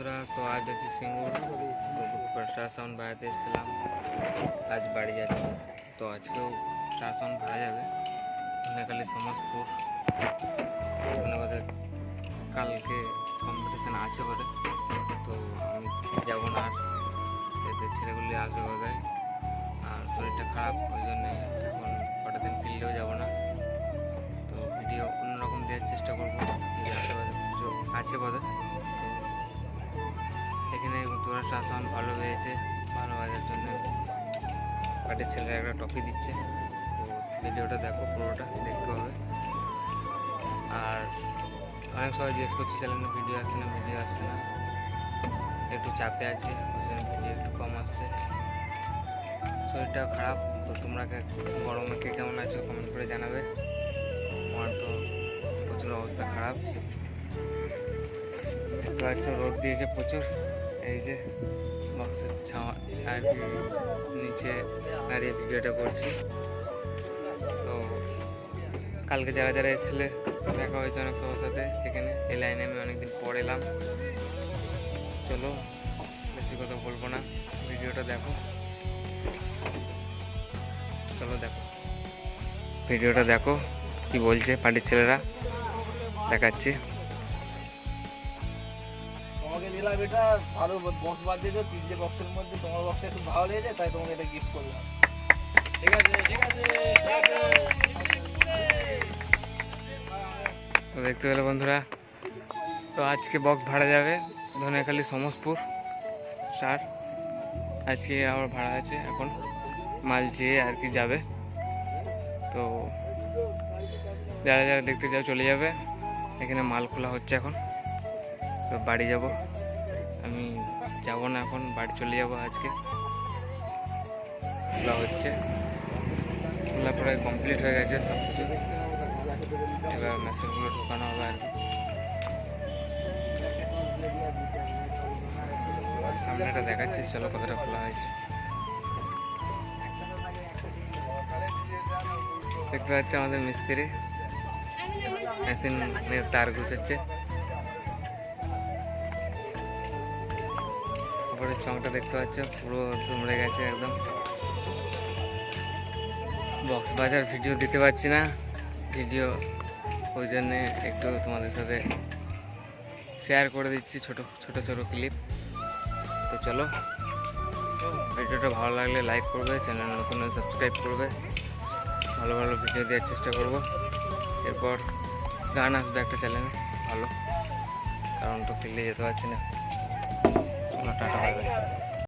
বন্ধুরা, তো আজ হচ্ছে সিঙ্গুর। সাউন্ড বাড়াতে এসেছিলাম। আজ বাড়ি যাচ্ছি। তো আজকেও সাউন্ড ভাড়া যাবে। ধনেখালি সমাজপুর ওদের কালকে কম্পিটিশান আছে বলে তো আমি যাব না। আর এদের ছেলেগুলি আসবে বোধহয়। আর শরীরটা খারাপ, ওই জন্যে এখন কটা দিন ফিরলেও যাব না। তো ভিডিও অন্যরকম দেওয়ার চেষ্টা করব। আছে বোধহয়। এখানে তোরা শাসন ভালো হয়েছে, ভালো হওয়ার জন্য। পাটের ছেলেরা একটা টপি দিচ্ছে। তো ভিডিওটা দেখো, পুরোটা দেখতে হবে। আর অনেক সবাই জিজ্ঞেস করছে চ্যানেলে ভিডিও আসছে না, ভিডিও আসছে না? একটু চাপে আছে ভিডিও একটু কম আসছে। শরীরটা খারাপ। তো তোমরা গরমে কে কেমন আছো কমেন্ট করে জানাবে। আমার তো প্রচুর অবস্থা খারাপ। রোদ দিয়েছে প্রচুর। এই যে বক্সের ছাওয়া আর নিচে দাঁড়িয়ে ভিডিওটা করছি। তো কালকে যারা যারা এসেছিলে, দেখা হয়েছে অনেক সবার সাথে এখানে। এই লাইনে আমি অনেকদিন পর এলাম। চলো, বেশি কথা বলব না। ভিডিওটা দেখো। চলো দেখো। ভিডিওটা দেখো, কি বলছে পার্টির ছেলেরা? দেখাচ্ছি। দিলাম এটা, ভালো বক্স বাদ দিয়েছ তিনটে বক্সের মধ্যে তোমার বক্সটা একটু ভালো লেগেছে, তাই তোমাকে এটা গিফট করলাম। ঠিক আছে ঠিক আছে দেখতে পেলে বন্ধুরা, তো আজকে বক্স ভাড়া যাবে ধনেখালি সমসপুর সার আজকে আমার ভাড়া আছে এখন, মাল যেয়ে আর কি যাবে। তো যারা যারা দেখতে যাও চলে যাবে, এখানে মাল খোলা হচ্ছে এখন, তো বাড়ি যাব। যাব না এখন, বাড়ি চলে যাব আজকে। খোলা হচ্ছে। খোলা প্রায় কমপ্লিট হয়ে গেছে সব কিছু এবার মেশিনগুলো ঢোকানো হবে আর সামনেটা দেখাচ্ছি, চলো কতটা খোলা হয়েছে। দেখতে পাচ্ছি আমাদের মিস্ত্রি। মেশিন তার গুছাচ্ছে। উপরে চংটা দেখতে পাচ্ছ, পুরো দুমড়ে গেছে একদম। বক্স বাজার ভিডিও দিতে পারছি না, ভিডিও ওই জন্যে একটু তোমাদের সাথে শেয়ার করে দিচ্ছি ছোট ছোট ছোট ক্লিপ তো চলো, ভিডিওটা ভালো লাগলে লাইক করবে চ্যানেল নতুন সাবস্ক্রাইব করবে। ভালো ভালো ভিডিও দেওয়ার চেষ্টা করব। এরপর গান আসবে একটা চ্যানেলে ভালো। কারণ তো ফিল্ডে যেতে পারছি না। 我们大家。